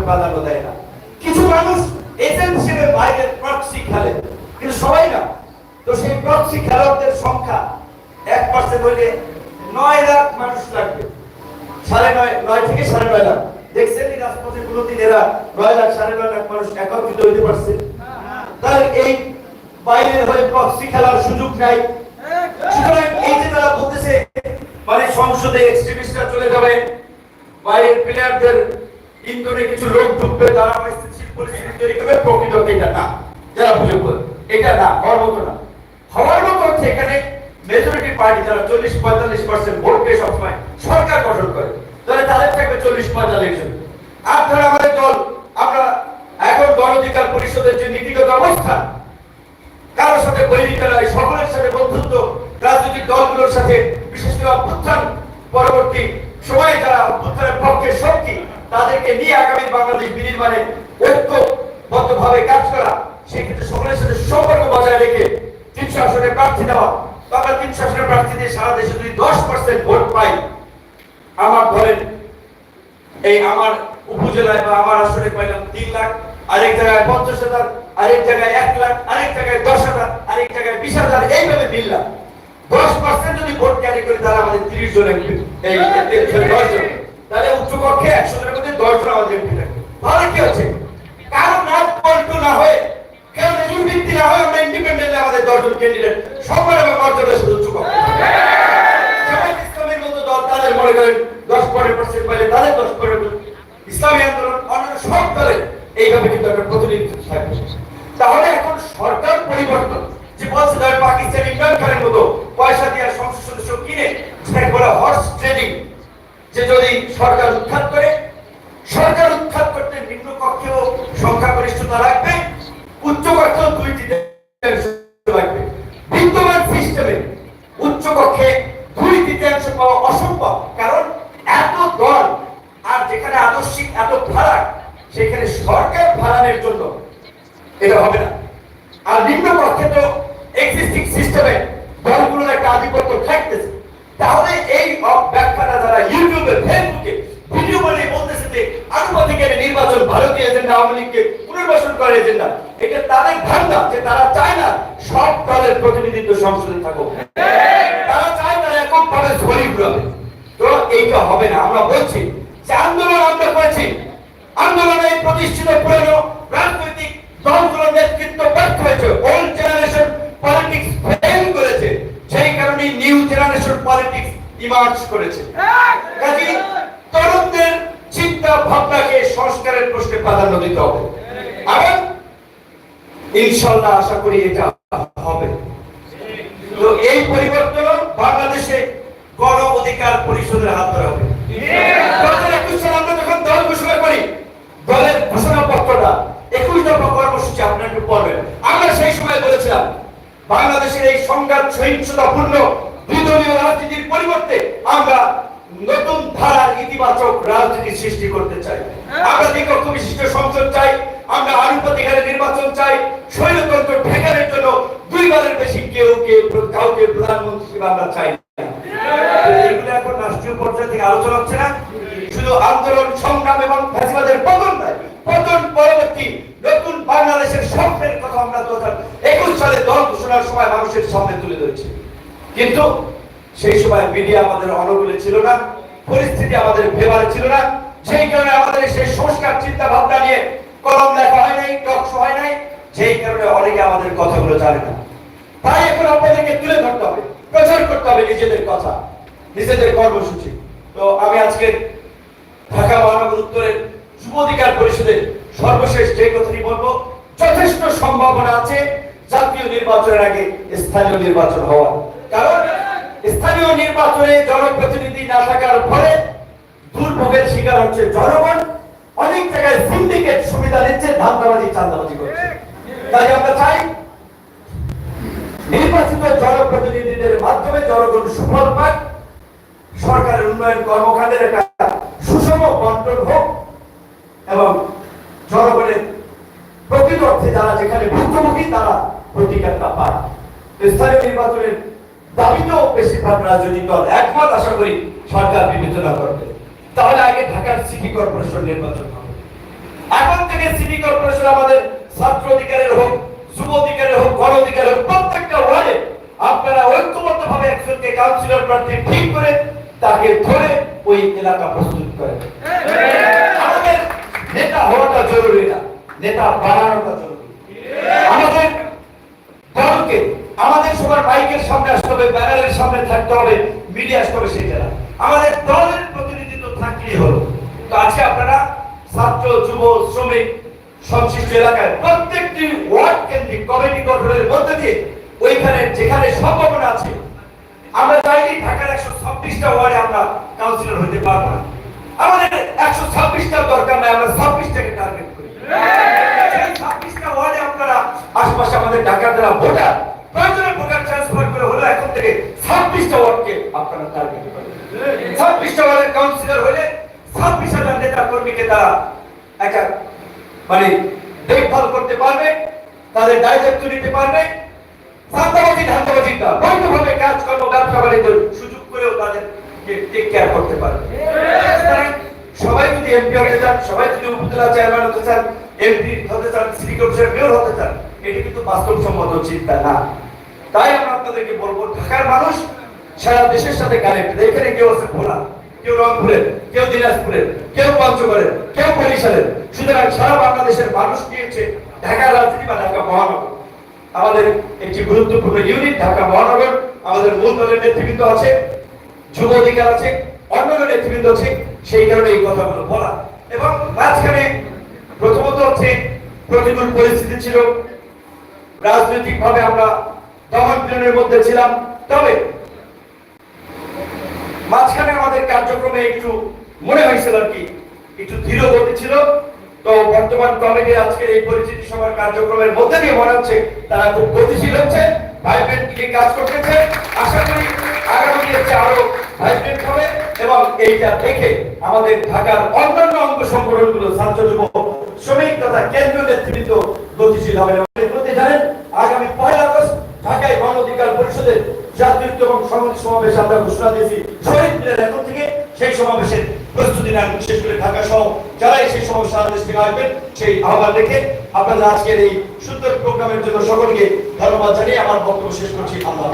ওইভাবে প্রাধান্য দেয় না। কিছু মানুষ প্রক্সি খেলে। কিন্তু সবাই না। তো সেই প্রক্সি খেলোয়াড়দের সংখ্যা এক নয় লাখ মানুষ লাগবে। সাড়ে নয় নয় থেকে সাড়ে নয় লাখ। দেখছেন এই রাজপথে কোনোদিন এরা নয় লাখ, সাড়ে নয় লাখ মানুষ একত্রিত হইতে পারছে। এই বাইরের হয়ে প্রক্সি খেলার সুযোগ নাই। সুতরাং এই যে তারা বলতেছে মানে সংসদে এক্সট্রিমিস্টরা চলে যাবে, বাইরের প্লেয়ারদের ইন্দোরে কিছু লোক ঢুকবে তারা স্থিতিশীল পরিস্থিতি তৈরি করবে প্রকৃত এটা না। যারা বলে এটা না, হওয়ার মতো না। হওয়ার মতো হচ্ছে এখানে মেজরিটি পার্টি যারা চল্লিশ, পঁয়তাল্লিশ পার্সেন্ট ভোট পেয়ে সবসময় সরকার গঠন করে। তাহলে তাদের থাকবে চল্লিশ, পঁয়তাল্লিশ জন। আপনারা আমাদের দল, আমরা এখন গণ অধিকার পরিষদের যে নীতিগত অবস্থা, কারোর সাথে বৈরিতা নয় সকলের সাথে বন্ধুত্ব, রাজনৈতিক দলগুলোর সাথে বিশেষ করে অভ্যুত্থান, পরবর্তী সময়ে যারা অভ্যুত্থানের পক্ষে শক্তি তাদেরকে নিয়ে আগামী বাংলাদেশ বিনির্মাণে ঐক্যবদ্ধ ভাবে কাজ করা, সেক্ষেত্রে সকলের সাথে সম্পর্ক বজায় রেখে তিনশো আসনে প্রার্থী দেওয়া। আমরা তিনশো আসনের দিয়ে সারা দেশে যদি দশ পার্সেন্ট ভোট পাই, আমার ধরেন এই আমার উপজেলায় বা আমার আসনে পাইলাম তিন লাখ, আরেক জায়গায় পঞ্চাশ হাজার, আরেক জায়গায় এক লাখ, আরেক জায়গায় দশ হাজার, আরেক জায়গায় বিশ হাজার, এইভাবে লাখ দশ পার্সেন্ট যদি ভোট ক্যারি করি, তাহলে আমাদের তিরিশ জন এমপি এই দশ জন। তাহলে উচ্চ কক্ষে একশো জনের মধ্যে দশ জন আমাদের এমপি কি হচ্ছে? কারও নাম পল্টু না হয়ে, কেউ দুর্বৃত্তি না হয়ে, আমরা ইন্ডিপেন্ডেন্টলি আমাদের দশজন ক্যান্ডিডেট সবার আমার মর্যাদা শুধু ইসলামের মতো দল, তাদের মনে করেন দশ পনেরো পার্সেন্ট পাইলে তাদের দশ পনেরো ইসলামী আন্দোলন, অন্যান্য সব দলে এইভাবে কিন্তু একটা প্রতিনিধিত্ব থাকবে। তাহলে এখন সরকার পরিবর্তন, যে বলছে পাকিস্তান ইমরান খানের মতো পয়সা দিয়ে সংসদ সদস্য কিনে, সেটাকে বলে হর্স ট্রেডিং যে যদি সরকার উৎখাত করে, সরকার উৎখাত করতে নিম্ন কক্ষেও সংখ্যাগরিষ্ঠতা রাখবে, উচ্চ দুইটি লাগবে বিদ্যমান সিস্টেমে উচ্চ কক্ষে দুই তৃতীয়াংশ পাওয়া অসম্ভব, কারণ এত দল আর যেখানে আদর্শিক এত ফারাক, সেখানে সরকার ফারানের জন্য এটা হবে না। আর নিম্ন পক্ষে তো এক্সিস্টিং সিস্টেমে দলগুলোর একটা আধিপত্য থাকতেছে। তাহলে এই ব্যাখ্যাটা যারা ইউটিউবে, ফেসবুকে ভিডিও বানিয়ে বলতেছে যে আনুপাতিকের নির্বাচন ভারতীয় এজেন্ডা আওয়ামী লীগকে পুনর্বাসন করার এজেন্ডা এটা তাদের ধান্দা যে তারা চায় না সব দলের প্রতিনিধিত্ব সংসদে থাকুক। তারা চায় না এককভাবে ঝড়ি ঘুরাবে তো এইটা হবে না। আমরা বলছি যে আন্দোলন আমরা করেছি। আন্দোলনে প্রতিষ্ঠিত পুরনো রাজনৈতিক দলগুলোর নেতৃত্ব ব্যর্থ হয়েছে। ওল্ড জেনারেশন পলিটিক্স ফেল করেছে। সেই কারণে নিউ জেনারেশন পলিটিক্স ইমার্জ করেছে। কাজে তরুণদের চিন্তা ভাবনাকে সংস্কারের প্রশ্নে প্রাধান্য দিতে হবে। এবং ইনশাল্লাহ আশা করি এটা হবে। তো এই পরিবর্তন বাংলাদেশে গণ অধিকার পরিষদের হাত ধরে হবে। আমরা যখন দল ঘোষণা করি, দলের একুশ দফা কর্মসূচি আপনারা একটু পড়বেন। আমরা সেই সময় বলেছিলাম, বাংলাদেশের এই সংঘাত সহিংসতাপূর্ণ দ্বিদলীয় রাজনীতির পরিবর্তে আমরা নতুন ধারার ইতিবাচক রাজনীতি সৃষ্টি করতে চাই। আমরা দ্বিকক্ষ বিশিষ্ট সংসদ চাই আমরা আনুপাতিকারের নির্বাচন চাই স্বৈরতন্ত্র ঠেকানোর জন্য দুইবারের বেশি কেউ কে কাউকে প্রধানমন্ত্রী আমরা চাই এগুলো এখন রাষ্ট্রীয় পর্যায়ে থেকে আলোচনা হচ্ছে না। শুধু আন্দোলন সংগ্রাম এবং ফ্যাসিবাদের পতন নয় পতন পরবর্তী নতুন বাংলাদেশের স্বপ্নের কথা আমরা দু হাজার একুশ সালে দল ঘোষণার সময় মানুষের সামনে তুলে ধরেছি। কিন্তু সেই সময় মিডিয়া আমাদের অনুকূলে ছিল না, পরিস্থিতি আমাদের ফেভারে ছিল না। সেই কারণে আমাদের সেই সংস্কার চিন্তা ভাবনা নিয়ে কলম লেখা হয় নাই, টক হয় নাই, সেই কারণে অনেকে আমাদের কথাগুলো জানে না। তাই এখন আপনাদেরকে তুলে ধরতে হবে, প্রচার করতে হবে নিজেদের কথা, নিজেদের কর্মসূচি। তো আমি আজকে ঢাকা মহানগর উত্তরের যুব অধিকার পরিষদের সর্বশেষ যে কথাটি বলব, যথেষ্ট সম্ভাবনা আছে। জাতীয় নির্বাচনের আগে স্থানীয় নির্বাচন হওয়ার কারণ স্থানীয় নির্বাচনে জনপ্রতিনিধি না থাকার ফলে দুর্ভোগের শিকার হচ্ছে জনগণ। অনেক জায়গায় সিন্ডিকেট সুবিধা নিচ্ছে ধান্দাবাজি, চান্দাবাজি করছে। তাই আমরা চাই নির্বাচিত জনপ্রতিনিধিদের মাধ্যমে জনগণ সুফল পাক। সরকারের উন্নয়ন কর্মকাণ্ডের একটা সুষম বন্টন হোক এবং জনগণের প্রকৃত অর্থে যারা যেখানে ভুক্তভোগী, তারা প্রতিকারটা পায় স্থানীয় নির্বাচনের দাবিতেও বেশিরভাগ রাজনৈতিক দল একমত, আশা করি সরকার বিবেচনা করবে। তাহলে আগে ঢাকার সিটি কর্পোরেশন নির্বাচন হবে। এখন থেকে সিটি কর্পোরেশন আমাদের ছাত্র অধিকারের হোক, যুব অধিকারের হোক, গণ অধিকারের হোক, প্রত্যেকটা ওয়ার্ডে আপনারা ঐক্যবদ্ধ ভাবে একজনকে কাউন্সিলর প্রার্থী ঠিক করে তাকে ধরে ওই এলাকা প্রস্তুত আমাদের নেতা হওয়াটা জরুরি না। নেতা বানানোটা জরুরি। দলকে আমাদের সবার বাইকের সামনে আসতে হবে, ব্যানারের সামনে থাকতে হবে, মিডিয়া আসতে হবে সেটা না। আমাদের দলের প্রতিনিধিত্ব থাকলেই হলো। তো আজকে আপনারা ছাত্র, যুব, শ্রমিক, সংশ্লিষ্ট এলাকায় প্রত্যেকটি ওয়ার্ড কেন্দ্রিক কমিটি গঠনের মধ্যে দিয়ে ওইখানে যেখানে সম্ভাবনা আছে, আমরা চাইলেই ঢাকার একশো ছাব্বিশটা ওয়ার্ডে আমরা কাউন্সিলর হতে পারব না। আমাদের একশো ছাব্বিশটা দরকার নাই, আমরা ছাব্বিশটাকে টার্গেট করি সেই ছাব্বিশটা ওয়ার্ডে আপনারা আশপাশে আমাদের ঢাকার যারা ভোটার, প্রয়োজনে ভোটার ট্রান্সফার করে হলো এখন থেকে ছাব্বিশটা ওয়ার্ডকে আপনারা টার্গেট করেন ছাব্বিশটা ওয়ার্ডের কাউন্সিলর হলে ছাব্বিশ হাজার নেতা কর্মীকে তারা একটা মানে দেখভাল করতে পারবে, তাদের দায়িত্ব নিতে পারবে। সান্তাবাজি না বৈধভাবে কাজ কর্ম ব্যবসা সুযোগ করেও তাদেরকে টেক কেয়ার করতে পারবে। সবাই যদি এমপি হতে চান, সবাই যদি উপজেলা চেয়ারম্যান হতে চান এমপি হতে চান সিটি মেয়র হতে চান এটি কিন্তু বাস্তবসম্মত চিন্তা না। তাই আমরা আপনাদেরকে বলব, ঢাকার মানুষ সারা দেশের সাথে কানেক্ট এখানে কেউ আছে ভোলা, কেউ রংপুরের কেউ দিনাজপুরের কেউ পঞ্চগড়ের কেউ বরিশালের সুতরাং সারা বাংলাদেশের মানুষ নিয়েছে ঢাকা রাজধানী বা ঢাকা মহানগর। আমাদের একটি গুরুত্বপূর্ণ ইউনিট ঢাকা মহানগর। আমাদের মূল দলের নেতৃবৃন্দ আছে, যুব অধিকার আছে, অন্যান্য নেতৃবৃন্দ আছে, সেই কারণে এই কথাগুলো বলা। এবং মাঝখানে প্রথমত হচ্ছে প্রতিকূল পরিস্থিতি ছিল। রাজনৈতিক ভাবে আমরা দমন পীড়নের মধ্যে ছিলাম। তবে মাঝখানে আমাদের কার্যক্রমে একটু মনে হয়েছিল আর কি, একটু ধীর গতি ছিল। তো বর্তমান কমিটি আজকের এই পরিচিতি সভার কার্যক্রমের মধ্যে দিয়ে মনে হচ্ছে তারা খুব গতিশীল হচ্ছে, ভাইব্রেন্ট নিয়ে কাজ করতেছে। আশা করি আগামী দিনে আরও ভাইব্রেন্ট হবে এবং এইটা দেখে আমাদের ঢাকার অন্যান্য অঙ্গ সংগঠনগুলো ছাত্র যুব শ্রমিক তথা কেন্দ্রীয় নেতৃত্ব গতিশীল হবে জানেন আগামী পয়লা আগস্ট ঢাকায় গণ অধিকার পরিষদের জাতীয় এবং সংহতি সমাবেশ আমরা ঘোষণা দিয়েছি। শহীদ মিনার এখন থেকে সেই সমাবেশের প্রস্তুতি নেন বিশেষ করে ঢাকা সহ যারাই সেই আদেশ থেকে আসবেন, সেই আহ্বান রেখে আপনাদের আজকের এই সুন্দর প্রোগ্রামের জন্য সকলকে ধন্যবাদ জানিয়ে আমার বক্তব্য শেষ করছি। আল্লাহ